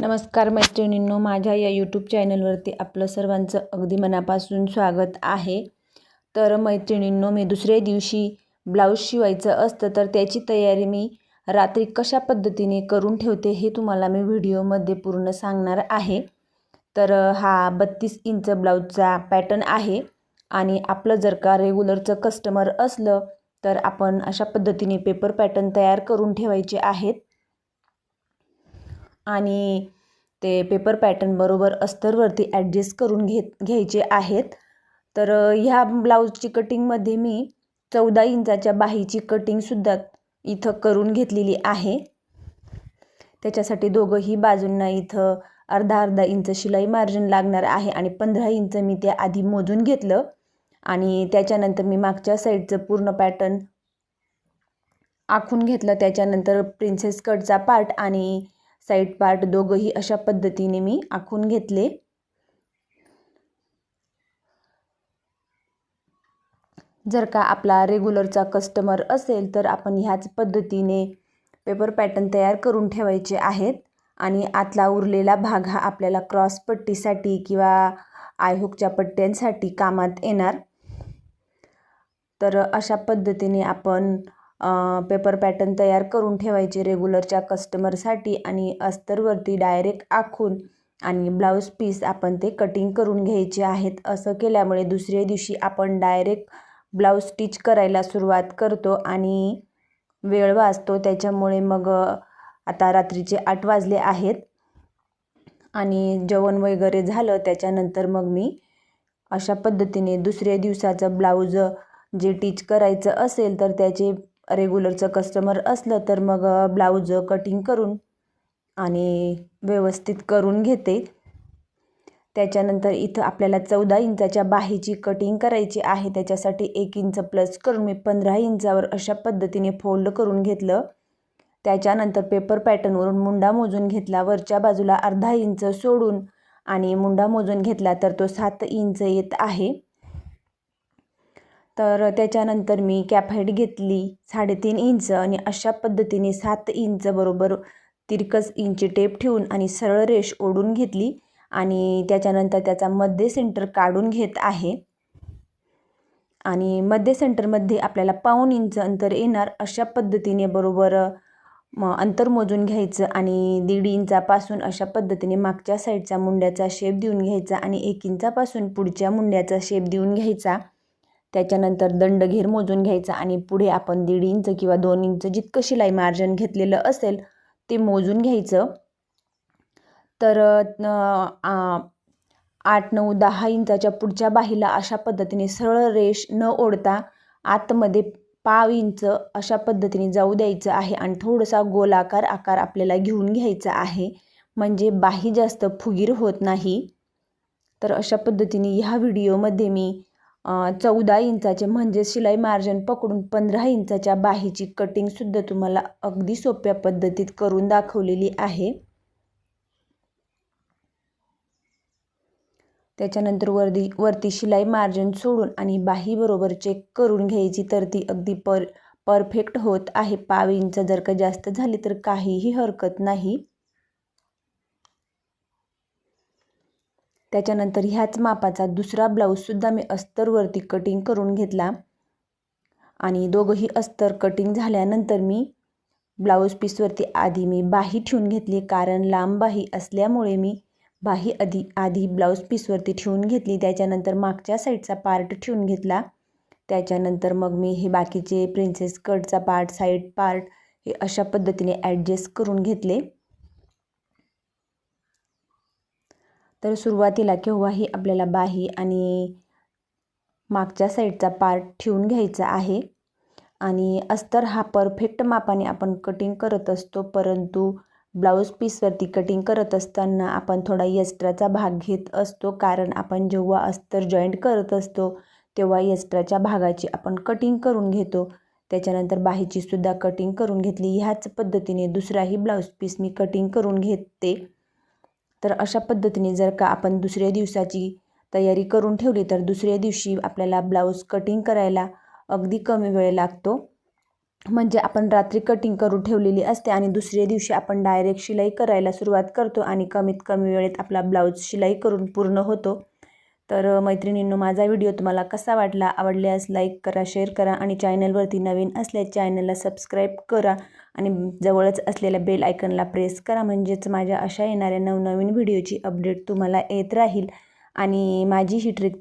नमस्कार मैत्रिणींनो माझ्या या यूट्यूब चॅनलवरती आपलं सर्वांचं अगदी मनापासून स्वागत आहे. तर मैत्रिणींनो मी दुसऱ्या दिवशी ब्लाऊज शिवायचं असतं तर त्याची तयारी मी रात्री कशा पद्धतीने करून ठेवते हे तुम्हाला मी व्हिडिओमध्ये पूर्ण सांगणार आहे. तर हा बत्तीस इंच ब्लाऊजचा पॅटर्न आहे आणि आपलं जर का रेग्युलरचं कस्टमर असलं तर आपण अशा पद्धतीने पेपर पॅटर्न तयार करून ठेवायचे आहेत. आणि ते पेपर पॅटर्नबरोबर अस्तरवरती ॲडजस्ट करून घेत घ्यायचे आहेत. तर ह्या ब्लाऊजची कटिंगमध्ये मी चौदा इंचाच्या बाहीची कटिंगसुद्धा इथं करून घेतलेली आहे. त्याच्यासाठी दोघंही बाजूंना इथं अर्धा अर्धा इंच शिलाई मार्जिन लागणार आहे आणि पंधरा इंच मी ते आधी मोजून घेतलं. आणि त्याच्यानंतर मी मागच्या साईडचं पूर्ण पॅटर्न आखून घेतलं. त्याच्यानंतर प्रिन्सेस कटचा पार्ट आणि साईड पार्ट दोघंही अशा पद्धतीने मी आखून घेतले. जर का आपला रेग्युलरचा कस्टमर असेल तर आपण ह्याच पद्धतीने पेपर पॅटर्न तयार करून ठेवायचे आहेत. आणि आतला उरलेला भाग हा आपल्याला क्रॉस पट्टीसाठी किंवा आयहुकच्या पट्ट्यांसाठी कामात येणार. तर अशा पद्धतीने आपण पेपर पॅटर्न तयार करून ठेवायचे रेग्युलरच्या कस्टमरसाठी आणि अस्तरवरती डायरेक्ट आखून आणि ब्लाऊज पीस आपण ते कटिंग करून घ्यायचे आहेत. असं केल्यामुळे दुसऱ्या दिवशी आपण डायरेक्ट ब्लाऊज स्टिच करायला सुरुवात करतो आणि वेळ वाचतो. त्याच्यामुळे मग आता रात्रीचे आठ वाजले आहेत आणि जेवण वगैरे झालं. त्याच्यानंतर मग मी अशा पद्धतीने दुसऱ्या दिवसाचं ब्लाऊज जे टीच करायचं असेल तर त्याचे रेग्युलरचं कस्टमर असलं तर मग ब्लाऊज कटिंग करून आणि व्यवस्थित करून घेते. त्याच्यानंतर इथं आपल्याला चौदा इंचाच्या बाहीची कटिंग करायची आहे. त्याच्यासाठी एक इंच प्लस करून मी पंधरा इंचावर अशा पद्धतीने फोल्ड करून घेतलं. त्याच्यानंतर पेपर पॅटर्नवरून मुंडा मोजून घेतला. वरच्या बाजूला अर्धा इंच सोडून आणि मुंडा मोजून घेतला तर तो सात इंच येत आहे. तर त्याच्यानंतर मी कॅफाईट घेतली साडेतीन इंच आणि अशा पद्धतीने सात इंच बरोबर तिरकस इंची टेप ठेवून आणि सरळ रेष ओढून घेतली आणि त्याच्यानंतर त्याचा मध्य सेंटर काढून घेत आहे. आणि मध्य सेंटरमध्ये आपल्याला पाऊन इंच अंतर येणार अशा पद्धतीने बरोबर म अंतर मोजून घ्यायचं आणि दीड इंचापासून अशा पद्धतीने मागच्या साईडचा मुंड्याचा शेप देऊन घ्यायचा आणि एक इंचापासून पुढच्या मुंड्याचा शेप देऊन घ्यायचा. त्याच्यानंतर दंडघेर मोजून घ्यायचा आणि पुढे आपण दीड इंच किंवा दोन इंच जितकं शिलाई मार्जिन घेतलेलं असेल ते मोजून घ्यायचं. तर आठ नऊ दहा इंचाच्या पुढच्या बाहीला अशा पद्धतीने सरळ रेष न ओढता आतमध्ये पाव इंच अशा पद्धतीने जाऊ द्यायचं आहे आणि थोडासा गोलाकार आकार आपल्याला घेऊन घ्यायचा आहे. म्हणजे बाही जास्त फुगीर होत नाही. तर अशा पद्धतीने ह्या व्हिडिओमध्ये मी चौदा इंचाचे म्हणजे शिलाई मार्जिन पकडून पंधरा इंचाच्या बाहीची कटिंगसुद्धा तुम्हाला अगदी सोप्या पद्धतीत करून दाखवलेली आहे. त्याच्यानंतर वरती वरती शिलाई मार्जिन सोडून आणि बाहीबरोबर चेक करून घ्यायची तर ती अगदी पर परफेक्ट होत आहे. पाव इंच जर का जास्त झाली तर काहीही हरकत नाही. त्याच्यानंतर ह्याच मापाचा दुसरा ब्लाऊजसुद्धा मी अस्तरवरती कटिंग करून घेतला. आणि दोघंही अस्तर कटिंग झाल्यानंतर मी ब्लाऊज पीसवरती आधी मी बाही ठेवून घेतली कारण लांब बाही असल्यामुळे मी बाही आधी आधी ब्लाऊज पीसवरती ठेवून घेतली त्याच्यानंतर मागच्या साईडचा पार्ट ठेवून घेतला. त्याच्यानंतर मग मी हे बाकीचे प्रिन्सेस कटचा पार्ट साईड पार्ट हे अशा पद्धतीने ॲडजस्ट करून घेतले. तर सुरुवातीला केव्हाही आपल्याला बाही आणि मागच्या साईडचा पार्ट ठेवून घ्यायचा आहे. आणि अस्तर हा परफेक्ट मापाने आपण कटिंग करत असतो परंतु ब्लाऊज पीसवरती कटिंग करत असताना आपण थोडा यस्ट्राचा भाग घेत असतो कारण आपण जेव्हा अस्तर जॉईंट करत असतो तेव्हा यस्ट्राच्या भागाची आपण कटिंग करून घेतो. त्याच्यानंतर बाहीचीसुद्धा कटिंग करून घेतली. ह्याच पद्धतीने दुसराही ब्लाऊज पीस मी कटिंग करून घेते. तर अशा पद्धतीने जर का आपण दुसऱ्या दिवसाची तयारी करून ठेवली तर दुसऱ्या दिवशी आपल्याला ब्लाऊज कटिंग करायला अगदी कमी वेळ लागतो. म्हणजे आपण रात्री कटिंग करून ठेवलेली असते आणि दुसऱ्या दिवशी आपण डायरेक्ट शिलाई करायला सुरुवात करतो आणि कमीत कमी वेळेत आपला ब्लाऊज शिलाई करून पूर्ण होतो. तर मैत्रिणींनो माझा व्हिडिओ तुम्हाला कसा वाटला आवडल्यास लाईक करा शेअर करा आणि चॅनलवरती नवीन असल्यास चॅनलला सबस्क्राईब करा आणि जवळच असलेल्या बेल आयकनला प्रेस करा. म्हणजेच माझ्या अशा येणाऱ्या नवनवीन व्हिडिओची अपडेट तुम्हाला येत राहील आणि माझी ही ट्रिक